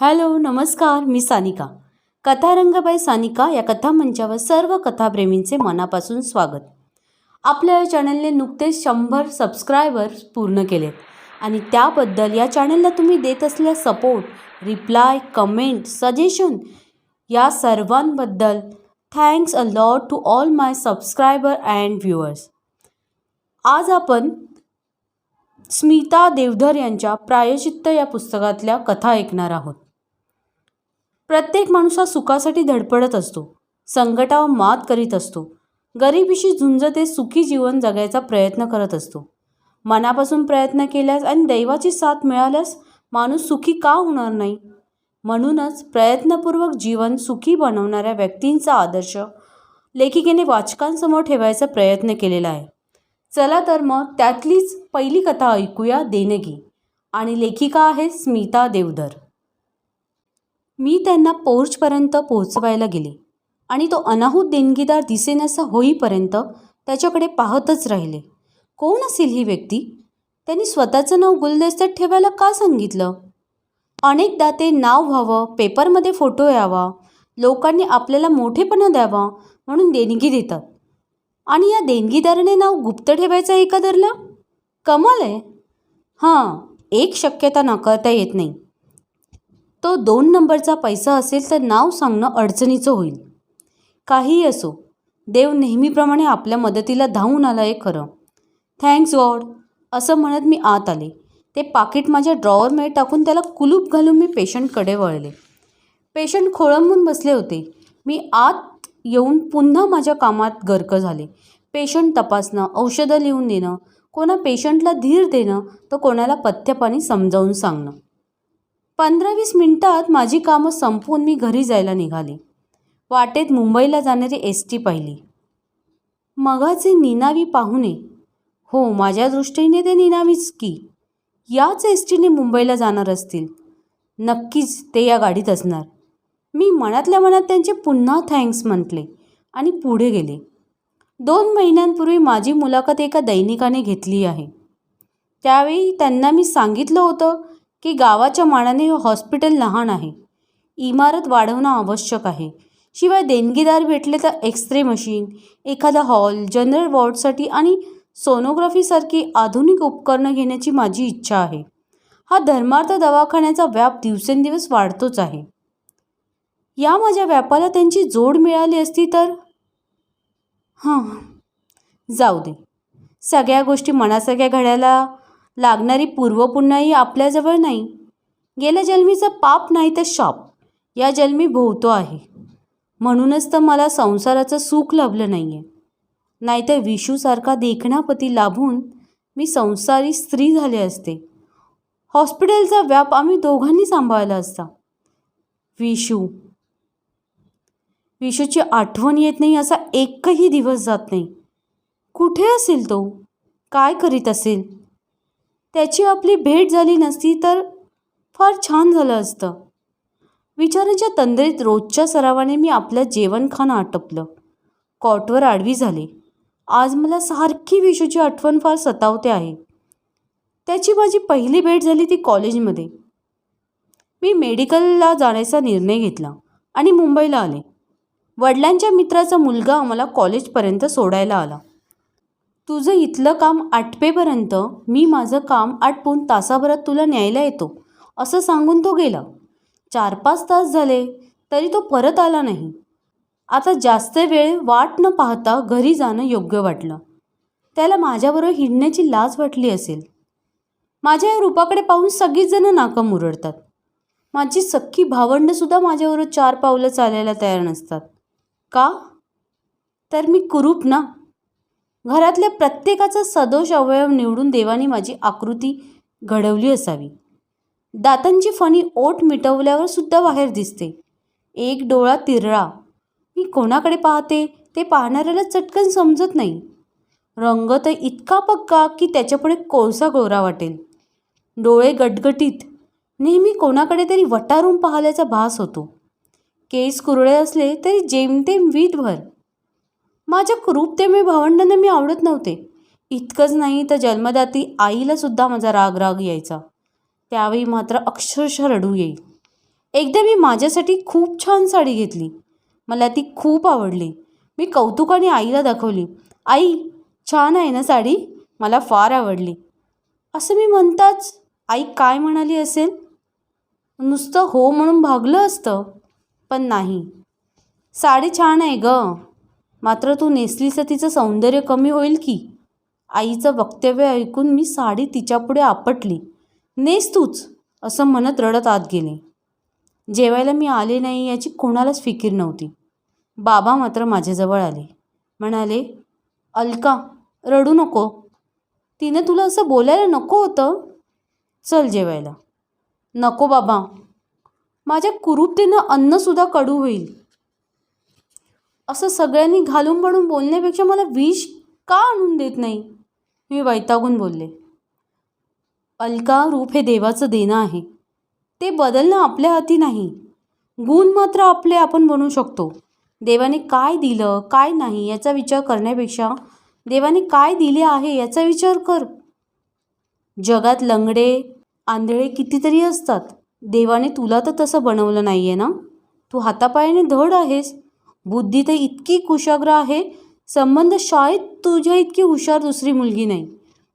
Hello नमस्कार मी सानिका. कथारंगबाई सानिका या कथामंचावर सर्व कथाप्रेमींचे मनापासून स्वागत. आपल्या या चॅनलने नुकतेच शंभर सबस्क्रायबर्स पूर्ण केलेत आणि त्याबद्दल या चॅनलला तुम्ही देत असलेला सपोर्ट रिप्लाय कमेंट सजेशन या सर्वांबद्दल thanks a lot to all my subscriber and viewers आज आपण स्मिता देवधर यांच्या प्रायचित्त या पुस्तकातल्या कथा ऐकणार आहोत. प्रत्येक माणूस हा सुखासाठी धडपडत असतो. संकटावर मात करीत असतो. गरिबीशी झुंज ते सुखी जीवन जगायचा प्रयत्न करत असतो. मनापासून प्रयत्न केल्यास आणि दैवाची साथ मिळाल्यास माणूस सुखी का होणार नाही? म्हणूनच प्रयत्नपूर्वक जीवन सुखी बनवणाऱ्या व्यक्तींचा आदर्श लेखिकेने वाचकांसमोर ठेवायचा प्रयत्न केलेला आहे. चला तर मग त्यातलीच पहिली कथा ऐकूया देणगी. आणि लेखिका आहे स्मिता देवधर. मी त्यांना पोर्चपर्यंत पोहोचवायला गेले आणि तो अनाहूत देणगीदार दिसेनासा होईपर्यंत त्याच्याकडे पाहतच राहिले. कोण असेल ही व्यक्ती? त्यांनी स्वतःचं नाव गुलदस्त्यात ठेवायला का सांगितलं? अनेकदा ते नाव व्हावं पेपरमध्ये फोटो यावा लोकांनी आपल्याला मोठेपणा द्यावा म्हणून देणगी देतात. आणि या देणगीदाराने नाव गुप्त ठेवायचं आहे का धरलं? कमाल आहे. हां एक शक्यता नाकारता येत नाही. तो दोन नंबरचा पैसा असेल तर नाव सांगणं अडचणीचं होईल. काहीही असो देव नेहमीप्रमाणे आपल्या मदतीला धावून आला आहे खरं. थँक्स गॉड असं म्हणत मी आत आले. ते पाकिट माझ्या ड्रॉवरमध्ये टाकून त्याला कुलूप घालून मी पेशंटकडे वळले. पेशंट खोळंबून बसले होते. मी आत येऊन पुन्हा माझ्या कामात गर्क झाले. पेशंट तपासणं औषधं लिहून देणं कोणा पेशंटला धीर देणं तर कोणाला पथ्यपाणी समजावून सांगणं. पंधरा वीस मिनटात माझी कामं संपवून मी घरी जायला निघाले. वाटेत मुंबईला जाणारी एस टी पाहिली. मगाचे निनावी पाहुणे. हो माझ्या दृष्टीने ते निनावीच की. याच एस टीने मुंबईला जाणार असतील. नक्कीच ते या गाडीत असणार. मी मनातल्या मनात त्यांचे पुन्हा थँक्स म्हटले आणि पुढे गेले. दोन महिन्यांपूर्वी माझी मुलाखत एका दैनिकाने घेतली आहे. त्यावेळी त्यांना मी सांगितलं होतं की गावाच्या मानाने हे हॉस्पिटल लहान आहे. इमारत वाढवणं आवश्यक आहे. शिवाय देणगीदार भेटले तर एक्सरे मशीन एखादा हॉल जनरल वॉर्डसाठी आणि सोनोग्राफीसारखी आधुनिक उपकरणं घेण्याची माझी इच्छा आहे. हा धर्मार्थ दवाखान्याचा व्याप दिवसेंदिवस वाढतोच आहे. या माझ्या व्यापाला त्यांची जोड मिळाली असती तर? हां जाऊ दे. सगळ्या गोष्टी मनासारख्या घड्याला लागणारी पूर्वपुण्याही आपल्याजवळ नाही. गेल्या जन्मीचं पाप नाही तर शाप. या जन्मी भोवतो आहे. म्हणूनच तर मला संसाराचं सुख लाभलं नाही आहे नाहीतर विशूसारखा देखण्यापती लाभून मी संसारी स्त्री झाले असते. हॉस्पिटलचा व्याप आम्ही दोघांनी सांभाळला असता. विशू. विशूची आठवण येत नाही असा एकही दिवस जात नाही. कुठे असेल तो? काय करीत असेल? त्याची आपली भेट झाली नसती तर फार छान झालं असतं. विचारांच्या तंद्रीत रोजच्या सरावाने मी आपलं जेवणखाणं आटपलं. कॉटवर आडवी झाले. आज मला सारखी विशूची आठवण फार सतावते आहे. त्याची माझी पहिली भेट झाली ती कॉलेजमध्ये. मी मेडिकलला जाण्याचा निर्णय घेतला आणि मुंबईला आले. वडिलांच्या मित्राचा मुलगा आम्हाला कॉलेजपर्यंत सोडायला आला. तुझं इथलं काम आटपेपर्यंत मी माझं काम आटपून तासाभरात तुला न्यायला येतो असं सांगून तो गेला. चार पाच तास झाले तरी तो परत आला नाही. आता जास्त वेळ वाट न पाहता घरी जाणं योग्य वाटलं. त्याला माझ्याबरोबर हिंडण्याची लाज वाटली असेल. माझ्या या रूपाकडे पाहून सगळीजणं नाकं मुरडतात माझी सख्खी भावंडंसुद्धा माझ्याबरोबर चार पावलं चालायला तयार नसतात. का? तर मी कुरूप ना. घरातल्या प्रत्येकाचा सदोष अवयव निवडून देवाने माझी आकृती घडवली असावी. दातांची फणी ओठ मिटवल्यावर सुद्धा बाहेर दिसते. एक डोळा तिरळा. मी कोणाकडे पाहते ते पाहणाऱ्याला चटकन समजत नाही. रंग तर इतका पक्का की त्याच्यापुढे कोळसा गोरा वाटेल. डोळे गटगटीत. नेहमी कोणाकडे तरी वटारून पाहिल्याचा भास होतो. केस कुरळे असले तरी जेमतेम वीटभर. माझ्या क्रूपतेमुळे भावंडांना मी आवडत नव्हते. इतकंच नाही तर जन्मदाती आईला सुद्धा माझा राग राग यायचा. त्यावेळी मात्र अक्षरशः रडू येईल एकदा मी माझ्यासाठी खूप छान साडी घेतली. मला ती खूप आवडली. मी कौतुकाने आईला दाखवली आई छान आहे ना साडी? मला फार आवडली. असं मी म्हणताच आई काय म्हणाली असेल? नुसतं हो म्हणून भागलं असतं. पण नाही. साडी छान आहे ग. मात्र तू नेसलीस तिचं सौंदर्य कमी होईल की? आईचं वक्तव्य ऐकून मी साडी तिच्यापुढे आपटली. नेस तूच असं म्हणत रडत आत गेले. जेवायला मी आले नाही याची कोणालाच फिकीर नव्हती. बाबा मात्र माझ्याजवळ आले. म्हणाले अलका रडू नको. तिने तुला असं बोलायला नको होतं? चल जेवायला. नको बाबा. माझ्या कुरूपतेनं अन्नसुद्धा कडू होईल. असं सगळ्यांनी घालून पडून बोलण्यापेक्षा मला विष का आणून देत नाही? मी वैतागून बोलले. अलका रूप हे देवाचं देणं आहे. ते बदलणं आपल्या हाती नाही. गुण मात्र आपले आपण बनवू शकतो. देवाने काय दिलं काय नाही याचा विचार करण्यापेक्षा देवाने काय दिले आहे याचा विचार कर. जगात लंगडे आंधळे कितीतरी असतात. देवाने तुला तर तसं बनवलं नाही आहे ना? तू हातापायाने धड आहेस. बुद्धी तर इतकी कुशाग्र आहे संबंध शाळेत तुझ्या इतकी हुशार दुसरी मुलगी नाही.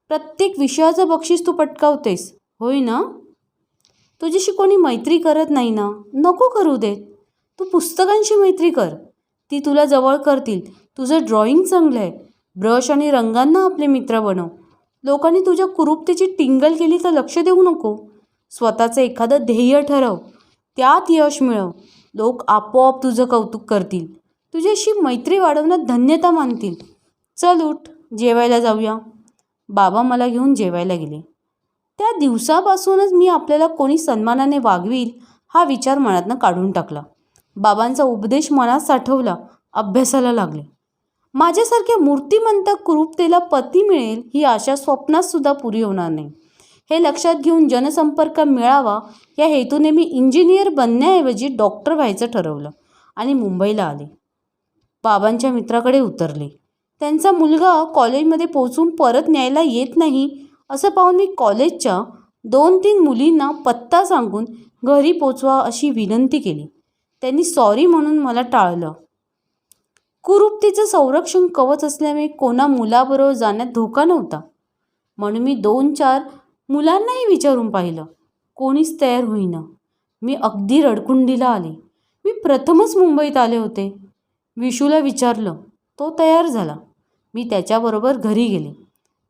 प्रत्येक विषयाचं बक्षीस तू पटकावतेस होय ना? तुझ्याशी कोणी मैत्री करत नाही ना? नको करू देत. तू पुस्तकांशी मैत्री कर. ती तुला जवळ करतील. तुझं ड्रॉइंग चांगलं आहे. ब्रश आणि रंगांना आपले मित्र बनव. लोकांनी तुझ्या कुरूपतेची टिंगल केली तर लक्ष देऊ नको. स्वतःचं एखादं ध्येय ठरव. त्यात यश मिळव. लोक आपोआप तुझं कौतुक करतील. तुझ्याशी मैत्री वाढवण्यात धन्यता मानतील. चल उठ जेवायला जाऊया. बाबा मला घेऊन जेवायला गेले. त्या दिवसापासूनच मी आपल्याला कोणी सन्मानाने वागवील हा विचार मनातनं काढून टाकला. बाबांचा उपदेश मनात साठवला अभ्यासाला लागले. माझ्यासारख्या मूर्तिमंत कुरूपतेला पती मिळेल ही आशा स्वप्नातसुद्धा पुरी होणार नाही. हे लक्षात घेऊन जनसंपर्क मिळावा या हेतूने मी इंजिनियर बनण्याऐवजी डॉक्टर व्हायचं ठरवलं आणि मुंबईला आले. बाबांच्या मित्राकडे उतरले. त्यांचा मुलगा कॉलेजमध्ये पोचून परत न्यायला येत नाही असं पाहून मी कॉलेजच्या दोन तीन मुलींना पत्ता सांगून घरी पोचवा अशी विनंती केली. त्यांनी सॉरी म्हणून मला टाळलं. कुरूपतीचं संरक्षण कवच असल्यामुळे कोणा मुलाबरोबर जाण्यात धोका नव्हता. म्हणून मी दोन चार मुलांनाही विचारून पाहिलं. कोणीच तयार होईना. मी अगदी रडकुंडीला आले. मी प्रथमच मुंबईत आले होते. विशूला विचारलं. तो तयार झाला. मी त्याच्याबरोबर घरी गेले.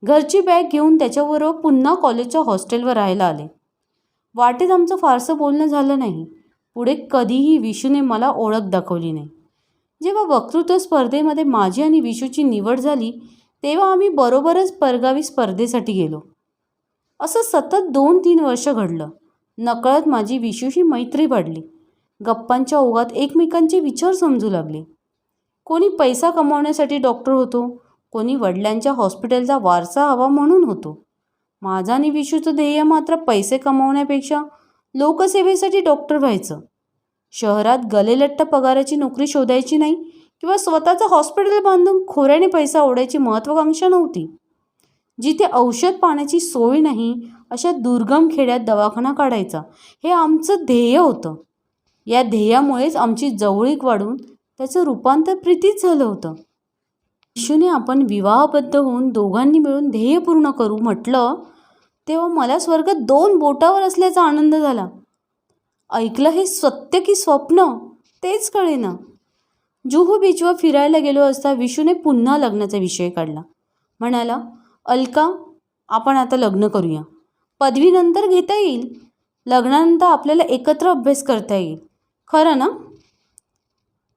घरची बॅग घेऊन त्याच्याबरोबर पुन्हा कॉलेजच्या हॉस्टेलवर राहायला आले. वाटेत आमचं फारसं बोलणं झालं नाही. पुढे कधीही विशूने मला ओळख दाखवली नाही. जेव्हा वक्तृत्व स्पर्धेमध्ये माझी आणि विशूची निवड झाली तेव्हा आम्ही बरोबरच परगावी स्पर्धेसाठी गेलो. असं सतत दोन तीन वर्ष घडलं. नकळत माझी विशूशी मैत्री वाढली. गप्पांच्या ओघात एकमेकांचे विचार समजू लागले. कोणी पैसा कमावण्यासाठी डॉक्टर होतो कोणी वडिलांच्या हॉस्पिटलचा वारसा हवा म्हणून होतो. माझा आणि विशूचं ध्येय मात्र पैसे कमावण्यापेक्षा लोकसेवेसाठी डॉक्टर व्हायचं. शहरात गलेलट्ट पगाराची नोकरी शोधायची नाही किंवा स्वतःचं हॉस्पिटल बांधून खोऱ्याने पैसा ओढायची महत्त्वाकांक्षा नव्हती. जिथे औषध पाण्याची सोय नाही अशा दुर्गम खेड्यात दवाखाना काढायचा हे आमचं ध्येय होतं. या ध्येयामुळेच आमची जवळीक वाढून त्याचं रूपांतर प्रीतीत झालं होतं. विशूने आपण विवाहबद्ध होऊन दोघांनी मिळून ध्येय पूर्ण करू म्हटलं तेव्हा मला स्वर्गात दोन बोटावर असल्याचा आनंद झाला. ऐकलं हे सत्य की स्वप्न? तेच कळेना. जुहू बीचवर फिरायला गेलो असता विशूने पुन्हा लग्नाचा विषय काढला. म्हणाला अलका आपण आता लग्न करूया. पदवीनंतर घेता येईल. लग्नानंतर आपल्याला एकत्र अभ्यास करता येईल. खरं ना?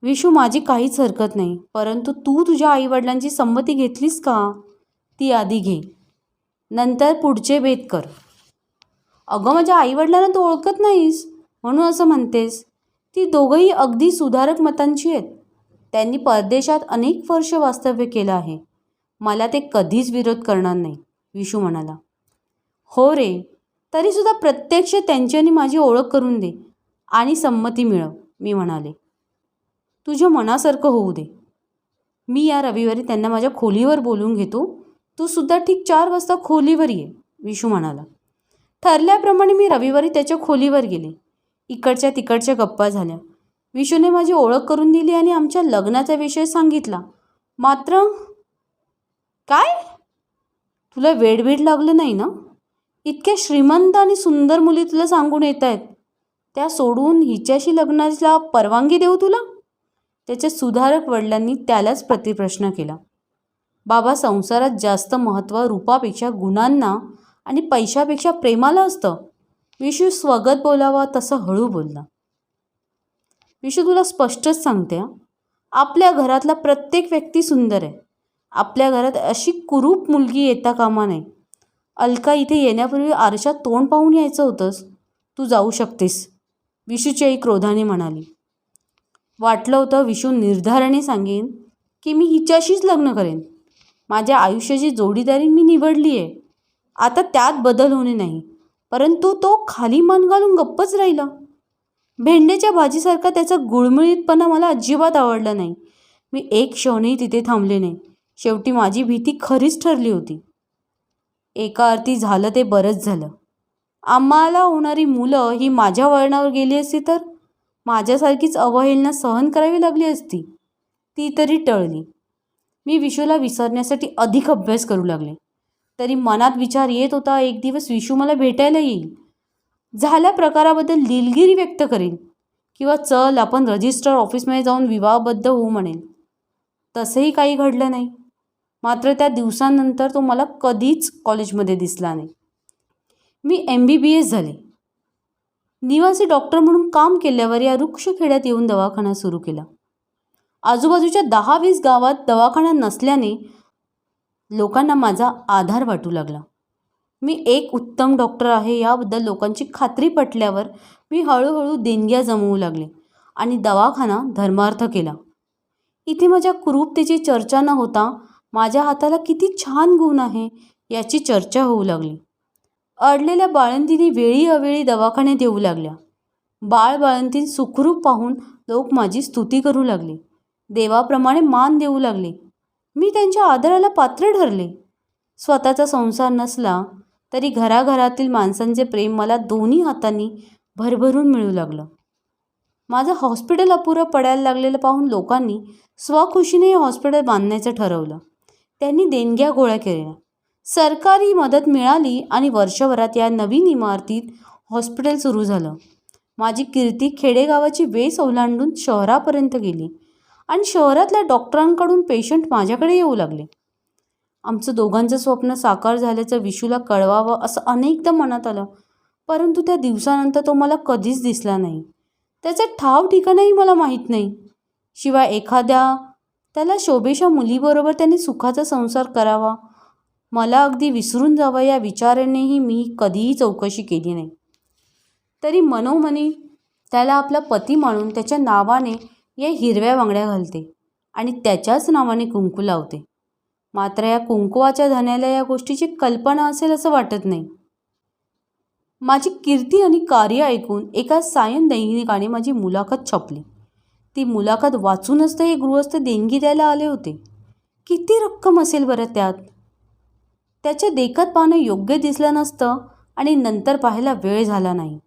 विशू माझी काहीच हरकत नाही. परंतु तू तुझ्या आईवडिलांची संमती घेतलीस का? ती आधी घे. नंतर पुढचे भेद कर. अगं माझ्या आईवडिलांना तू ओळखत नाहीस? म्हणून असं म्हणतेस? ती दोघंही अगदी सुधारक मतांची आहेत. त्यांनी परदेशात अनेक वर्ष वास्तव्य केलं आहे. मला ते कधीच विरोध करणार नाही विशू म्हणाला. हो रे तरीसुद्धा प्रत्यक्ष त्यांची आणि माझी ओळख करून दे आणि संमती मिळव मी म्हणाले. तुझ्या मनासारखं होऊ दे. मी या रविवारी त्यांना माझ्या खोलीवर बोलून घेतो. तू सुद्धा ठीक चार वाजता खोलीवर ये विशू म्हणाला. ठरल्याप्रमाणे मी रविवारी त्याच्या खोलीवर गेले. इकडच्या तिकडच्या गप्पा झाल्या. विशूने माझी ओळख करून दिली आणि आमच्या लग्नाचा विषय सांगितला. मात्र काय? तुला वेडवेड लागलं नाही ना? इतक्या श्रीमंत आणि सुंदर मुली तुला सांगून येत आहेत त्या सोडून हिच्याशी लग्नाला परवानगी देऊ तुला? त्याच्या सुधारक वडिलांनी त्यालाच प्रतिप्रश्न केला. बाबा संसारात जास्त महत्त्व रूपापेक्षा गुणांना आणि पैशापेक्षा प्रेमाला असतं. विशू स्वगत बोलावा तसं हळू बोलला. विशू तुला स्पष्टच सांगते आपल्या घरातला प्रत्येक व्यक्ती सुंदर आहे. आपल्या घरात अशी कुरूप मुलगी येता कामा नाही अलका इथे येण्यापूर्वी आरशात तोंड पाहून यायचं होतंस. तू जाऊ शकतेस. विशूची आई क्रोधाने म्हणाली. वाटलं होतं विशू निर्धाराने सांगेन की मी हिच्याशीच लग्न करेन. माझ्या आयुष्याची जोडीदारी मी निवडली आहे आता त्यात बदल होणे नाही परंतु तो खाली मान घालून गप्पच राहिला. भेंड्याच्या भाजीसारखा त्याचा गुळमुळीतपणा मला अजिबात आवडला नाही. मी एक क्षणही तिथे थांबले नाही. शेवटी माझी भीती खरीच ठरली होती. एका अर्थी झालं ते बरंच झालं. आम्हाला होणारी मुलं ही माझ्या वळणावर गेली असती तर? माझ्यासारखीच अवहेलना सहन करावी लागली असती ती तरी टळली. मी विशूला विसरण्यासाठी अधिक अभ्यास करू लागले. तरी मनात विचार येत होता एक दिवस विशू मला भेटायला येईल. झाल्या प्रकाराबद्दल दिलगिरी व्यक्त करेल किंवा चल आपण रजिस्टर ऑफिसमध्ये जाऊन विवाहबद्ध होऊ म्हणेल. तसंही काही घडलं नाही. मात्र त्या दिवसानंतर तो मला कधीच कॉलेजमध्ये दिसला नाही. मी एम बी बी एस झाले. निवासी डॉक्टर म्हणून काम केल्यावर या वृक्षखेड्यात येऊन दवाखाना सुरू केला. आजूबाजूच्या दहा वीस गावात दवाखाना नसल्याने लोकांना माझा आधार वाटू लागला. मी एक उत्तम डॉक्टर आहे याबद्दल लोकांची खात्री पटल्यावर मी हळूहळू देणग्या जमवू लागले आणि दवाखाना धर्मार्थ केला. इथे माझ्या कुरूपतेची चर्चा न होता माझ्या हाताला किती छान गुण आहे याची चर्चा होऊ लागली. अडलेल्या बाळंतीने वेळी अवेळी दवाखान्यात येऊ लागल्या. बाळ बाळंतीन सुखरूप पाहून लोक माझी स्तुती करू लागले. देवाप्रमाणे मान देऊ लागले. मी त्यांच्या आदराला पात्र ठरले. स्वतःचा संसार नसला तरी घराघरातील माणसांचे प्रेम मला दोन्ही हातांनी भरभरून मिळू लागलं. माझं हॉस्पिटल अपुरं पडायला लागलेलं पाहून लोकांनी स्वखुशीने हे हॉस्पिटल बांधण्याचं ठरवलं. त्यांनी देणग्या गोळा केल्या. सरकारी मदत मिळाली आणि वर्षभरात या नवीन इमारतीत हॉस्पिटल सुरू झालं. माझी कीर्ती खेडेगावाची वेस ओलांडून शहरापर्यंत गेली आणि शहरातल्या डॉक्टरांकडून पेशंट माझ्याकडे येऊ लागले. आमचं दोघांचं स्वप्न साकार झाल्याचं विशूला कळवावं असं अनेकदा मनात आलं परंतु त्या दिवसानंतर तो मला कधीच दिसला नाही. त्याचं ठाव ठिकाणही मला माहीत नाही. शिवाय एखाद्या त्याला शोभेशा मुलीबरोबर त्याने सुखाचा संसार करावा मला अगदी विसरून जावं या विचारानेही मी कधीही चौकशी केली नाही. तरी मनोमनी त्याला आपला पती मानून त्याच्या नावाने या हिरव्या बांगड्या घालते आणि त्याच्याच नावाने कुंकू लावते. मात्र या कुंकुवाच्या धन्याला या गोष्टीची कल्पना असेल असं वाटत नाही. माझी कीर्ती आणि कार्य ऐकून एका सायन दैनिकाने माझी मुलाखत छापली. ती मुलाखत वाचूनच तर हे गृहस्थ देणगी द्यायला आले होते. किती रक्कम असेल बरं त्यात? त्याचे देखत पाहणं योग्य दिसलं नसतं आणि नंतर पाहायला वेळ झाला नाही.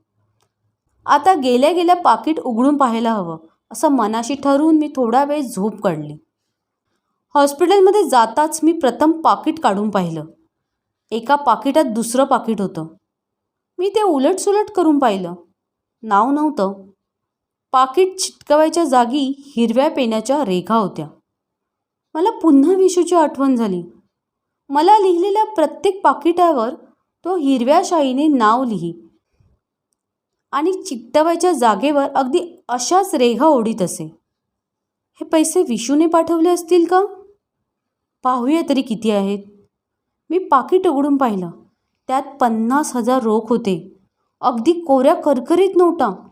आता गेल्या गेल्या पाकिट उघडून पाहायला हवं असं मनाशी ठरवून मी थोडा वेळ झोप काढली. हॉस्पिटलमध्ये जाताच मी प्रथम पाकिट काढून पाहिलं. एका पाकिटात दुसरं पाकिट होतं. मी ते उलटसुलट करून पाहिलं. नाव नव्हतं. पाकिट चिटकवायच्या जागी हिरव्या पेनाच्या रेखा होत्या. मला पुन्हा विशूची आठवण झाली. मला लिहिलेल्या प्रत्येक पाकिटावर तो हिरव्या शाईने नाव लिही. आणि चिकटवायच्या जागेवर अगदी अशाच रेघा ओढीत असे. हे पैसे विशूने पाठवले असतील का? पाहूया तरी किती आहेत. मी पाकिट उघडून पाहिलं. त्यात पन्नास हजार रोख होते. अगदी कोऱ्या करकरीत नव्हता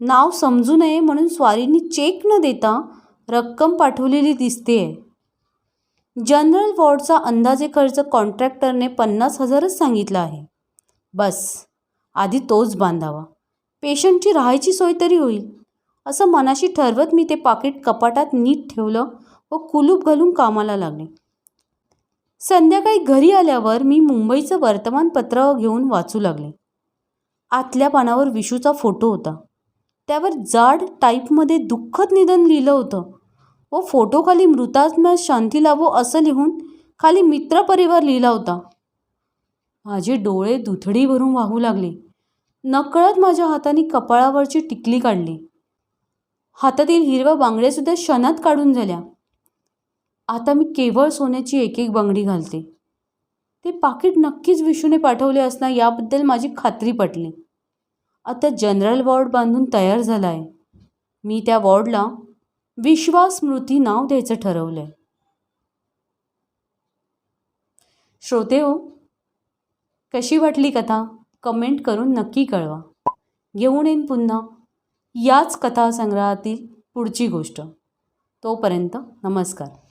नाव समजू नये म्हणून स्वारींनी चेक न देता रक्कम पाठवलेली दिसते जनरल वॉर्डचा अंदाजे खर्च कॉन्ट्रॅक्टरने पन्नास हजारच सांगितला आहे. बस आधी तोच बांधावा. पेशंटची राहायची सोय तरी होईल. असं मनाशी ठरवत मी ते पाकिट कपाटात नीट ठेवलं व कुलूप घालून कामाला लागले. संध्याकाळी घरी आल्यावर मी मुंबईचं वर्तमानपत्र घेऊन वाचू लागले. आतल्या पानावर विशूचा फोटो होता. त्यावर जाड टाईपमध्ये दुःखद निधन लिहिलं होतं. हो, व फोटोखाली मृतात्म्यास शांती लाभो असं लिहून खाली मित्रपरिवार लिहिला होता. माझे डोळे दुथडी भरून वाहू लागले. नकळत माझ्या हाताने कपाळावरची टिकली काढली. हातातील हिरव्या बांगड्यासुद्धा क्षणात काढून झाल्या. आता मी केवळ सोन्याची एक एक बांगडी घालते. ते पाकिट नक्कीच विषूने पाठवले असणार याबद्दल माझी खात्री पटली. आता जनरल वॉर्ड बांधून तयार झाला आहे मी त्या वॉर्डला विश्वासमृती नाव द्यायचं ठरवलं आहे श्रोते हो कशी वाटली कथा? कमेंट करून नक्की कळवा. घेऊन येईन पुन्हा याच कथासंग्रहातील पुढची गोष्ट. तोपर्यंत नमस्कार.